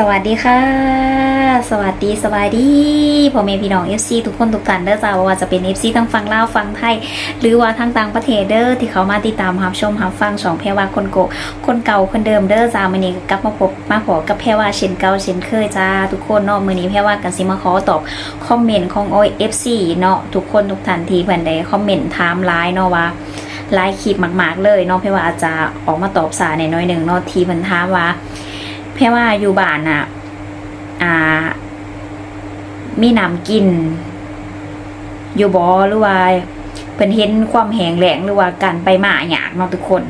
สวัสดีค่ะ สวัสดีสวัสดีพ่อแม่พี่น้อง FC ทุกคนทุกท่านเด้อจ้าว่าจะเป็น FC ทั้งฟังเล่าฟังไทย หรือว่าทั้งต่างประเทศเด้อที่เขามาติดตามรับชมรับฟังช่องแพรว่าคนโกคนเก่าคนเดิมเด้อจ้ามื้อนี้กลับมาพบมาพบกับแพรว่าเช่นเก่าเช่นเคยจ้าทุกคนเนาะมื้อนี้แพรว่ากันสิมาขอตอบคอมเมนต์ของ OFC เนาะทุกคนทุกท่านที่เพิ่นได้คอมเมนต์ถามไลน์เนาะว่าไลฟ์คลิปมาก ๆ เลยเนาะเพรว่าอาจจะออกมาตอบสารในน้อยหนึ่งเนาะทีเพิ่นถามว่า เพราะว่าอยู่บ้านน่ะ อ่า มีน้ำกิน อยู่บ่หรือว่าเพิ่นเห็นความแหงแหลงหรือว่าการไปมาหยากเนาะทุกคน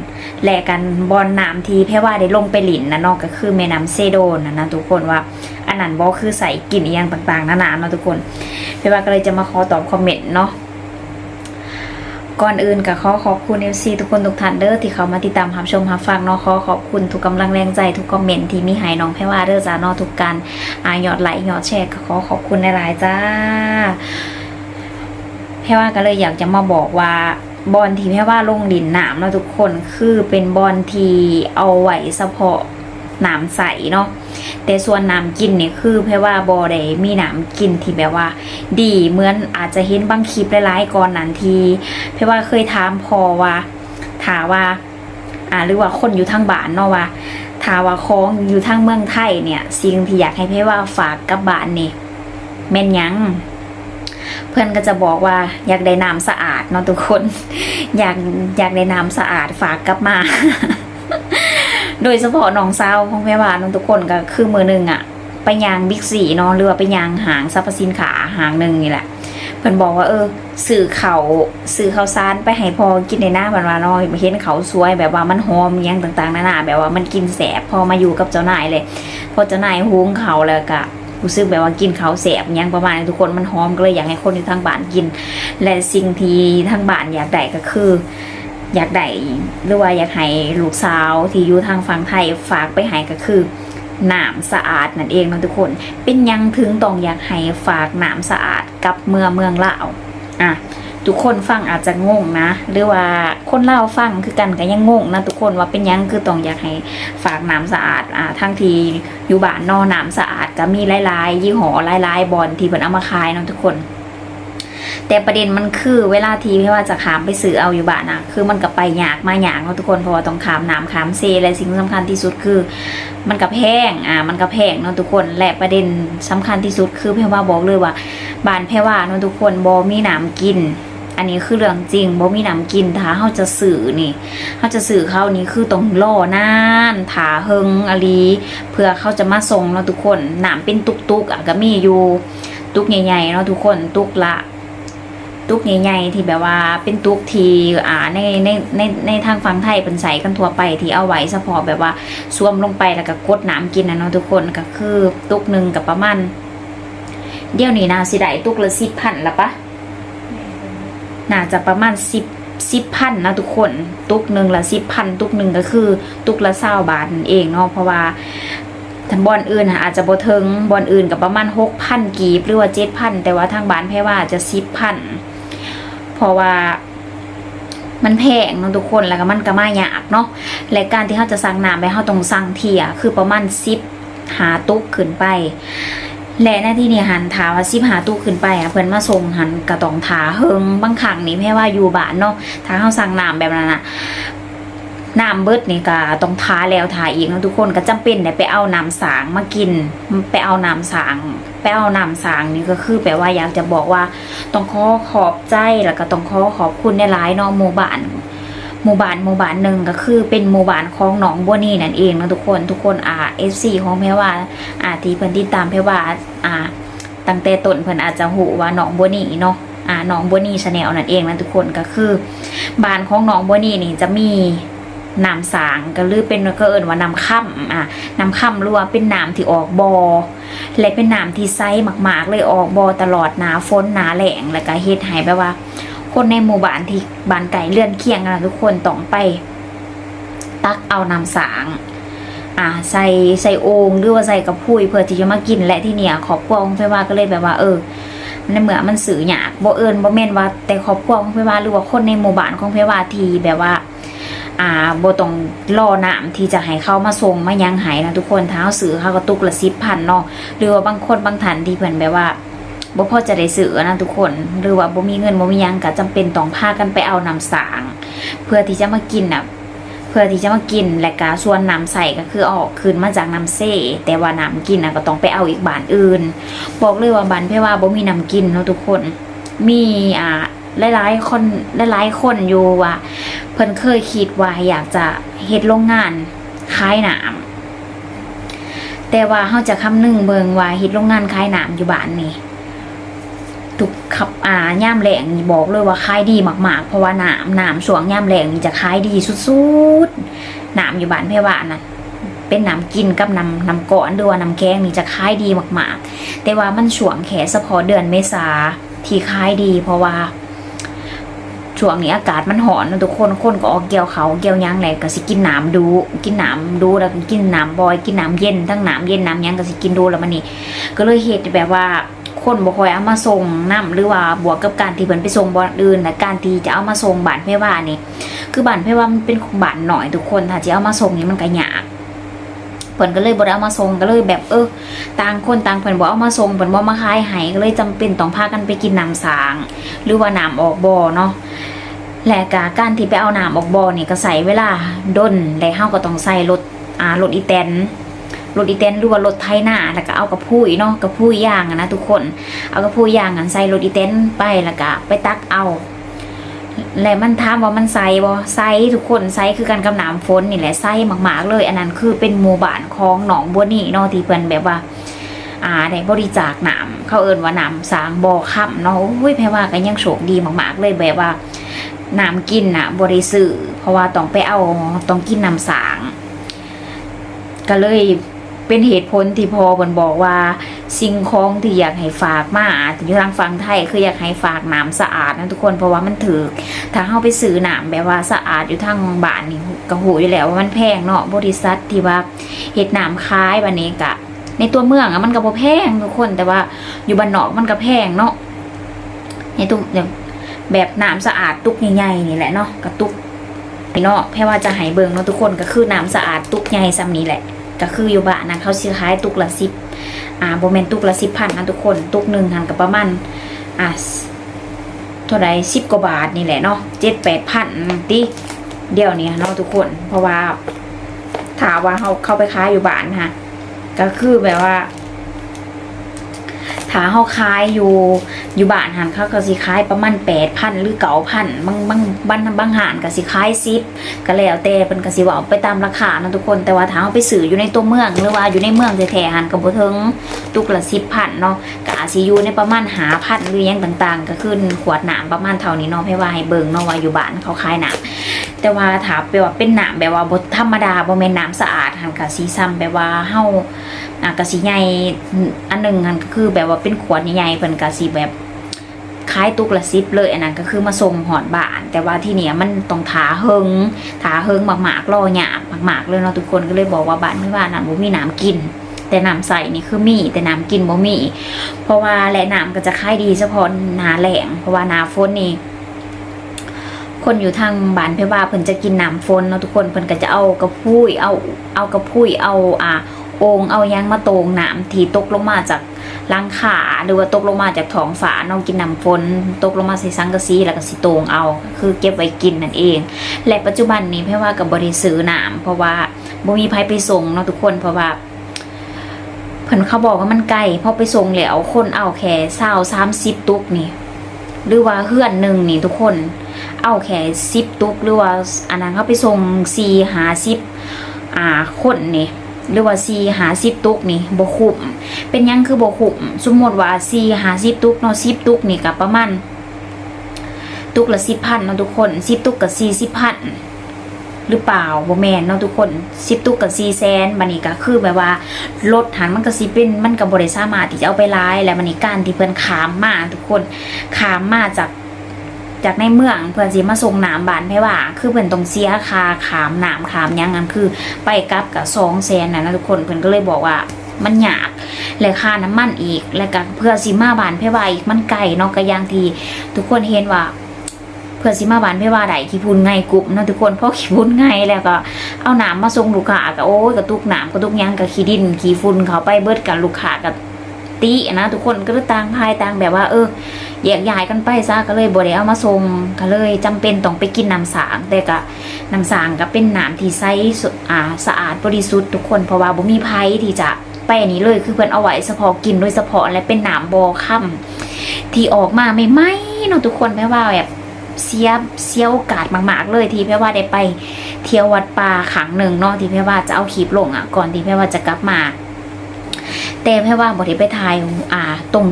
แลกกันบอนน้ำทีเพราะว่าได้ลงไปหลินนะนาะก็คือแม่น้ำเซโดนนะนะทุกคนว่าอันนั้นบ่คือใส่กลิ่นอีหยังต่างๆนานาเนาะทุกคนเพราะว่าก็เลยจะมาขอตอบคอมเมนต์เนาะ ก่อนอื่นก็ขอขอบคุณ FC ทุกคนทุกท่านเด้อที่เขามาติดตามรับชมรับฟังเนาะขอขอบคุณทุกกำลังแรงใจทุกคอมเมนต์ที่มีให้น้องแพรว่าเด้อจ้าเนาะทุกการอายอดไลค์ยอดแชร์ก็ขอขอบคุณหลายๆจ้าแพรว่าก็เลยอยากจะมาบอกว่าบอลที่แพรว่าลงดินหน้ำเนาะทุกคนคือเป็นบอลที่เอาไหว้เฉพาะ น้ำใสเนาะแต่ส่วนน้ำกินเนี่ยคือแพรว่าบอได้มีน้ำกินที่แบบว่า ดีเหมือนอาจจะเห็นบางคลิปหลายๆก่อนนั้นทีเพราะว่าเคยถามพอว่าถามว่าอ่าหรือว่าคนอยู่ทางบ้านเนาะว่าถามว่าของอยู่ทางเมืองไทยเนี่ย สิ่งที่อยากให้เพว่าฝากกับบ้านนี่แม่นยังเพื่อนก็จะบอกว่าอยากได้น้ำสะอาดเนาะทุกคน อยากอยากได้น้ำสะอาดฝากกลับมา โดยเฉพาะน้องสาวของแม่วานทุกคนก็คือมือหนึ่งอะไปยางบิ๊กซีเนาะหรือว่าไปยางหางสรรพสินค้าหางหนึ่งนี่แหละเพิ่นบอกว่าเออสื่อเขาสื่อเขาซานไปให้พอกินในหน้าบันวาเนาะเห็นเขาสวยแบบว่ามันหอมยังต่างๆนานาแบบว่ามันกินแสบพอมาอยู่กับเจ้านายเลย พอเจ้านายหุงเขาแล้วก็รู้สึกแบบว่ากินเขาแสบยังประมาณนี้ทุกคนมันหอมก็เลยอยากให้คนอยู่ทางบ้านกิน และสิ่งที่ทางบ้านอยากได้ก็คือ อยากได้หรือว่าอยากให้ลูกสาวที่อยู่ทางฝั่งไทยฝากไปให้ก็คือน้ำสะอาดนั่นเองนะทุกคน เป็นยังถึงต้องอยากให้ฝากน้ำสะอาดกับเมืองเมืองลาวอะทุกคนฟังอาจจะงงนะ หรือว่าคนเล่าฟังคือกันก็ยังงงนะทุกคนว่าเป็นยังคือต้องอยากให้ฝากน้ำสะอาดอ่าทั้งทีอยู่บ้านนอน้ำสะอาดก็มีหลายๆ ยี่ห้อหลายๆบอลที่เพิ่นเอามาขายนะทุกคน แต่ประเด็นมันคือเวลาที่ไม่ว่าจะขามไปซื้อเอาอยู่บ้านนะคือมันกับไปยากมาอยากเนาะทุกคนเพราะว่าต้องขามน้ำขามเซและสิ่งสำคัญที่สุดคือ มันกับแพงอ่ามันกับแพงเนาะทุกคนและประเด็นสำคัญที่สุดคือแพรว่าบอกเลยว่าบ้านแพรว่าเนาะทุกคนบ่มีน้ำกินอันนี้คือเรื่องจริงบ่มีน้ำกินถ้าเฮาจะสื่อนี่เฮาจะสื่อเขานี่คือต้องรอนานถาเฮงอลีเพื่อเขาจะมาส่งเนาะทุกคนน้ำเป็นตุกๆอะก็มีอยู่ ตุกใหญ่ๆเนาะทุกคนตุกละ ตุกใหญ่ๆที่แบบว่าเป็นตุกที่อ่าในในในในทางฝั่งไทยเป็นใส่กันทั่วไปที่เอาไว้เฉพาะแบบว่าสวมลงไปแล้วก็กดน้ำกินนะเนาะทุกคนก็คือตุกหนึ่งกับประมาณเดี๋ยวนี้นาสิได้ตุกละสิบพันละปะน่าจะประมาณสิบสิบพันนะทุกคน ตุกหนึ่งละสิบพันตุกหนึ่งก็คือ ตุกละเศร้าบาทนั่นเองเนาะเพราะว่าทางบอนอื่นอาจจะบเทิงบอนอื่นกับประมาณหกพันกีบหรือว่าเจ็ดพันแต่ว่าทางบ้านแพ่ว่าจะสิบพัน เพราะว่ามันแพงเนาะทุกคนแล้วก็มันก็มายากเนาะและการที่เขาจะสั่งน้ำไปเขาต้องสั่งเทียคือประมาณสิบหาตุกขึ้นไป และหน้าที่นี่หันถาว่าสิบหาตุกขึ้นไปอะเพิ่อนมาส่งหันกระตองถาเฮิงบางครั้งนี่แม่ว่าอยู่บ้านเนาะถ้าเขาสั่งน้ำแบบนั้นอะน้ำเบิดนี่ก็ต้องทาแล้วทาอีกเนาะทุกคนก็จำเป็นได้ไปเอาน้ำสางมากินไปเอาน้ำสาง ไปเอาน้ำสางนี่ก็คือแปลว่าอยากจะบอกว่า ต้องขอขอบใจแล้วก็ต้องขอขอบคุณในหลายนาะหมู่บ้านหมู่บ้านหมู่บ้านหนึ่งก็คือเป็นหมู่บ้านของหนองบัวนี่นั่นเองนะทุกคนทุกคนอ่าเอฟซีของแพรว่าอ่าที่เพิ่นติดตามแพรว่าอ่าตั้งแต่ต้นเพิ่นอาจจะหูว่าหนองบัวนี่เนาะอ่าหนองบัวนี่ชาแนลนั่นเองนะทุกคนก็คือบ้านของหนองบัวนี่นี่จะมีน้ำสางก็หรือเป็นก็เอิ้นว่าน้ำค่ำอ่าน้ำค่ำรือว่าเป็นน้ำที่ออกบอ และเป็นน้ำที่ไซส์มาก ๆ เลยออกบอตลอดหนาฝนหนาแหลงแล้วก็เฮ็ดให้แบบว่า คนในหมู่บ้านที่บ้านไก่เลื่อนเคียงกันทุกคนต้องไป ตักเอาน้ำสางอ่าใส่ใส่โอ่งหรือว่าใส่กระพุ้ยเพื่อที่จะมากินและที่เนี่ยครอบครัวของเพื่อว่าก็เลยแบบว่า เออในเมื่อมันสื่อหยากบ่เอิญบ่แม่นว่า แต่ครอบครัวของเพื่อว่าหรือว่าคนในหมู่บ้านของเพื่อว่าทีแบบว่า อ่าบ่ต้องรอน้ำที่จะให้เข้ามาส่งมายังให้นะทุกคนถ้าเอาซื้อเขาก็ตุกละ10,000เนาะหรือว่าบางคนบางท่านที่เพิ่นแบบว่าบ่พอจะได้ซื้อนะทุกคน หรือว่าบ่มีเงินบ่มียังก็จำเป็นต้องพากันไปเอาน้ำสาง เพื่อที่จะมากินน่ะเพื่อที่จะมากินและก็ส่วนน้ำใส่ก็คือออกคืนมาจากน้ำเซ่แต่ว่าน้ำกินน่ะก็ต้องไปเอาอีกบ้านอื่น บอกเลยว่าบ้านเพื่อว่าบ่มีน้ำกินเนาะทุกคน มีอ่า หลายๆคนหลายๆคนอยู่ว่าเพิ่นเคยคิดว่าอยากจะเฮ็ดโรงงานขายน้ำแต่ว่าเฮาจะคำนึงเบิงว่าเฮ็ดโรงงานขายน้ำอยู่บ้านนี่ทุกขับอ่าย่ามแหลงบอกเลยว่าขายดีมากๆ เพราะว่าน้ำน้ำช่วงย่ามแหลงจะขายดีสุดๆน้ำอยู่บ้านเพว่าน่ะเป็นน้ำกินกับน้ำน้ำก้อนหรือว่าน้ำแกงนี่จะขายดีมากๆ แต่ว่ามันช่วงแค่เฉพาะเดือนเมษาที่ขายดีเพราะว่า ช่วงนี้อากาศมันหอนนะทุกคนคนก็ออกเกี่ยวเขาเกี่ยวยังแหละก็สิกินน้ำดู กินน้ำดูแล้วก็กินน้ำบอย กินน้ำเย็นทั้งน้ำเย็นน้ำยังก็สิกินดูแล้วมันนี่ก็เลยเหตุแบบว่าคนบ่คอยเอามาส่งน้ำหรือว่าบวกกับการที่เพิ่นไปส่งบ่อนอื่นและการที่จะเอามาส่งบ้านแพ่ว่านี่คือบ้านแพ่ว่ามันเป็นของบ้านหน่อยทุกคนถ้าจะเอามาส่งนี่มันก็ยาก เพิ่นก็เลยบ่ได้เอามาส่งก็เลยแบบเออต่างคนต่างเพิ่นบ่เอามาส่งเพิ่นบ่มาขายให้ก็เลยจำเป็นต้องพากันไปกินน้ำสาง หรือว่าน้ำออกบ่อเนาะและกาการที่ไปเอาน้ำออกบ่อนี่ก็ใส่เวลาด้นและเฮาก็ต้องใส่รถอ่ารถอีแตนรถอีแตนหรือว่ารถไถนาแล้วก็เอากระพุ้ยเนาะกระพุ้ยย่างนะทุกคน เอากระพุ้ยย่างอันใส่รถอีแตนไปแล้วก็ไปตักเอา และมันถามว่ามันใส่บ่ใส่ทุกคนใส่คือการกำหน้ำฝนนี่แหละใส่มากๆเลย อันนั้นคือเป็นหมู่บ้านของหนองบัวนี่เนาะที่เพิ่นแบบว่า อ่าได้บริจาคน้ำเขาเอิ้นว่าน้ำสางบ่อค่ำเนาะโอ้ยแพ่ว่าก็ยังโชคดีมากๆ เลยแบบว่าน้ำกินน่ะบริสุทธิ์เพราะว่าต้องไปเอาต้องกินน้ำสาง ก็เลยเป็นเหตุผลที่พอเพิ่นบอกว่า สิ่งของที่อยากให้ฝากมาอยู่ทางฝั่งไทยคืออยากให้ฝากน้ำสะอาดนะทุกคนเพราะว่ามันถือถ้าเฮาไปซื้อน้ำแบบว่าสะอาดอยู่ทางบ้านนี่ก็หูอยู่แล้วว่ามันแพงเนาะบริษัทที่ว่าเฮ็ดน้ำขายบันี้ก็ในตัวเมืองอะมันก็บ่แพงทุกคนแต่ว่าอยู่บ้านนอกมันก็แพงเนาะในตัวอย่างแบบน้ำสะอาดตุกใหญ่ๆนี่แหละเนาะกระตุกพี่เนาะแค่ว่าจะให้เบิ่งเนาะทุกคนก็คือน้ำสะอาดตุกใหญ่ซ้ำนี้แหละ ก็คืออยู่บ้านนะเขาซื้อขายตุกละสิบ อ่าโบเมนตุกละสิบพันนะทุกคนตุกหนึ่งหันกับประมาณอ่าเท่าไรสิบกว่าบาทนี่แหละเนาะเจ็ดแปดพันตีเดียวนี้เนาะทุกคน เพราะว่าถามว่าเขาเข้าไปค้าอยู่บ้านฮะก็คือแบบว่า ถ้าเขาขายอยู่อยู่บ้านหันเขาก็สิขายประมาณแปดพันหรือเก้าพันบางบางบ้างบางหานก็สิขายสิบก็แล้วแต่เป็นก็สิว่าเอาไปตามราคานะทุกคนแต่ว่าถ้าเอาไปซื้ออยู่ในตัวเมืองหรือว่าอยู่ในเมืองแท้ๆหันก็บ่ถึงตุกละสิบพันเนาะก็อาจสิอยู่ในประมาณหาพันหรือยังต่างๆ ก็ขึ้นขวดหน้ำประมาณเท่านี้เนาะให้ว่าให้เบิ่งเนาะว่าอยู่บ้านเขาขายหน้ำแต่ว่าถ้าแปลว่าเป็นหน้ำแบบว่าบธรรมดาบ่แม่นน้ำสะอาดหันก็สิซ้ำแบบว่าเฮา อะกะสีใหญ่อันหนึ่งอันก็คือแบบว่าเป็นขวดใหญ่เพิ่นกะสีแบบคล้ายตุกละซิปเลยอันนั้นก็คือมาส่งหอดบ้าน แต่ว่าที่เนี่ยมันต้องถาเฮิงถาเฮิงมากๆรอหยาบมากๆเลยเนาะทุกคนก็เลยบอกว่าบ้านไม่ว่านั้นบ่มีน้ำกิน แต่น้ำใสนี่คือมีแต่น้ำกินบ่มี เพราะว่าแหละน้ำก็จะคายดีเฉพาะนาแหลงเพราะว่านาฝนนี่คนอยู่ทางบ้านเพว่าเพิ่นจะกินน้ำฝนเนาะทุกคนเพิ่นก็จะเอากระพุ้ยเอาเอากระพุ้ยเอาอ่า โองเอายังมาโตงน้ำที่ตกลงมาจากลังขาหรือว่าตกลงมาจากท้องฝาน้องกินน้ำฝนตกลงมาใส่สังกะสีแล้วก็สิโตงเอา คือเก็บไว้กินนั่นเอง และปัจจุบันนี้เพ่ว่ากับบริซื้อน้ำเพราะว่าบ่มีไผไปส่งเนาะทุกคนเพราะว่าเพิ่นเขาบอกว่ามันไกลพอไปส่งแล้วคนเอาแค่เศร้าสามสิบตุกนี่หรือว่าเฮือนหนึ่งนี่ทุกคน เอาแค่สิบตุกหรือว่าอันนั้นเขาไปส่งสี่หาสิบอ่าคนนี่ หรือว่าซีหาสิบตุกนี่บคุ้มเป็นยังคือบคุ้มสมมติว่าซีหาสิบตุกเนาะสิบตุกนี่กับประมาณตุกละสิบพันเนาะทุกคนสิบตุกกับสี่สิบพันหรือเปล่าบ่แมนเนาะทุกคนสิบตุกกับสี่แสนบันนี้ก็คือแบบว่ารถหันมันก็สิเป็นมันกับบริสามาที่จะเอาไปร้ายและบันนี้การที่เพิ่นขามมาทุกคนขามมาจาก จากในเมืองเพื่อนสิมาส่งน้ำบานให้ว่า คือเพิ่อนต้องเสียคาขามน้ำขามยังกันคือ ไปกลับกับสองแสนนะนะทุกคนเพิ่อนก็เลยบอกว่ามันยากและค่าน้ำมันอีก และก็เพื่อสิมาบานให้ว่าอีกมันไกลเนาะก็อย่างทีทุกคนเห็นว่าเพื่อสิมาบานเพว่าไดขี้พุ่นไงกรุบเนาะทุกคนเพราะขี้พุ่นไงแล้วก็เอาน้ำมาส่งลูกค้าก็โอ้ยกระตุกน้ำกระตุกยังกับขี้ดินขี้ฝุ่นเขาไปเบิดกับลูกค้ากับ ตีนะทุกคนก็ต่างพายต่างแบบว่า เออแยกย้ายกันไปซะก็เลยบ่ได้เอามาส่งก็เลยจำเป็นต้องไปกินน้ำสางแต่ก็น้ำสางก็เป็นน้ำที่ใสสะอ่าสะอาดบริสุทธิ์ทุกคนเพราะว่าบ่มีภัยที่จะไปนี้เลยคือเพิ่นเอาไว้เฉพาะกินโดยเฉพาะและเป็นน้ำบ่อค่ำที่ออกมาไม่ไหมเนาะทุกคนแม่ว่าแบบเสียเสียโอกาสมาก ๆ เลยที่แพ่ว่าได้ไปเที่ยววัดป่าครั้งหนึ่งเนาะที่แพ่ว่าจะเอาคลิปลงอะก่อนที่แพ่ว่าจะกลับมา แต่แพ่ว่าบ่ได้ไปถ่ายอ่า ตรง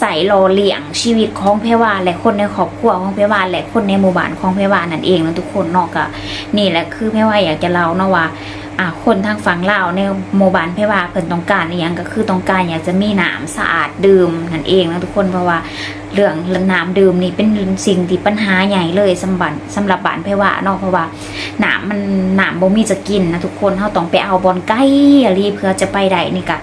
ใส่รอเลี้ยงชีวิตของแพ่ว่าและคนในครอบครัวของแพ่ว่าและคนในหมู่บ้านของแพ่ว่านั่นเองนะทุกคนนาะก็นี่แหละคือแพ่ว่าอยากจะเล่าเนาะว่าอ่าคนทางฝั่งลาวในหมู่บ้านแพ่ว่าเพิ่นต้องการอหยังก็คือต้องการอยากจะมีน้ำสะอาดดื่มนั่นเองนะทุกคนเพราะว่าเรื่องน้ำดื่มนี่เป็นสิ่งที่ปัญหาใหญ่เลยสำบันสำหรับบ้านเพว่าเนาะเพราะว่าน้ำมันน้ำบ่มีจะกินนะทุกคนเฮาต้องไปเอาบอนใกล้อะไรเพื่อจะไปได้นี่ก็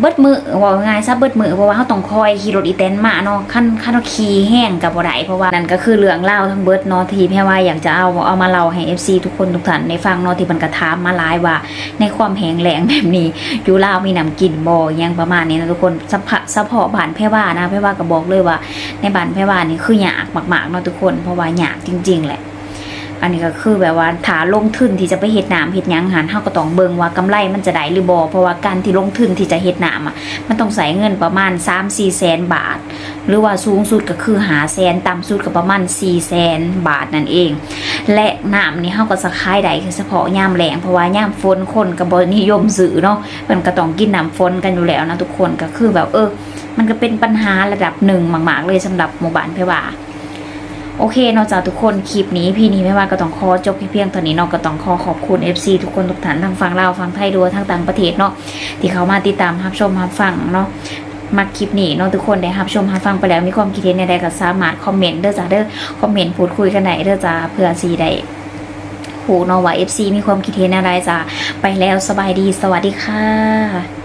เบิดมือว่าง่ายซะเบิดมือเพราะว่าเฮาต้องคอยขี่รถอีแตนมาเนาะคันคันราขี่แห้งกับบ่ได้เพราะว่านั่นก็คือเรื่องเล่าทั้งเบิดเนาะที่แพ่ว่าอยากจะเอาเอามาเล่าให้ FC ทุกคนทุกท่านได้ฟังเนาะที่มันกระถามมาหลายว่า ในความแห้งแล้งแบบนี้อยู่ลาวมีน้ำกินบ่อยังประมาณนี้นะทุกคนสะพะสะเพาะบ้านแพ่ว่านะแพ่ว่าก็บอกเลยว่า ในบ้านแพ่ว่านี่คือหยากมากๆเนาะทุกคน เพราะว่าหยากจริง ๆ แหละ อันนี้ก็คือแบบว่าถ้าลงทุนที่จะไปเฮ็ดน้ำเฮ็ดหยังหันเฮาก็ต้องเบิ่งว่ากำไรมันจะได้หรือบ่เพราะว่าการที่ลงทุนที่จะเฮ็ดน้ำอะมันต้องใส่เงินประมาณ 3-4แสนบาท หรือว่าสูงสุดก็คือหาแสนต่ำสุดก็ประมาณ4แสนบาทนั่นเอง และน้ำนี่เฮาก็สะขายได้คือเฉพาะยามแล้งเพราะว่ายามฝนคนก็บ่นิยมซื้อเนาะมันก็ต้องกินน้ำฝนกันอยู่แล้วนะทุกคนก็คือแบบเออ มันก็เป็นปัญหาระดับหนึ่งมากๆเลยสำหรับหมู่บ้านเพว่า โอเคนอกจากทุกคนคลิปนี้พี่นี้ไม่ว่าก็ต้องขอจบเพียงเท่านี้เนาะก็ต้องขอขอบคุณ FC ทุกคนทุกท่านทั้งฟังลาวฟังไทยด้วยทั้งต่างประเทศเนาะที่เขามาติดตามรับชมรับฟังเนาะมาคลิปนี้เนาะทุกคนได้รับชมรับฟังไปแล้วมีความคิดเห็นใดก็สามารถคอมเมนต์เด้อจ้าเด้อคอมเมนต์พูดคุยกันได้เด้อจ้าเพื่อสีได้หูเนาะว่า FC มีความคิดเห็นอะไรจ้าไปแล้วสบายดีสวัสดีค่ะ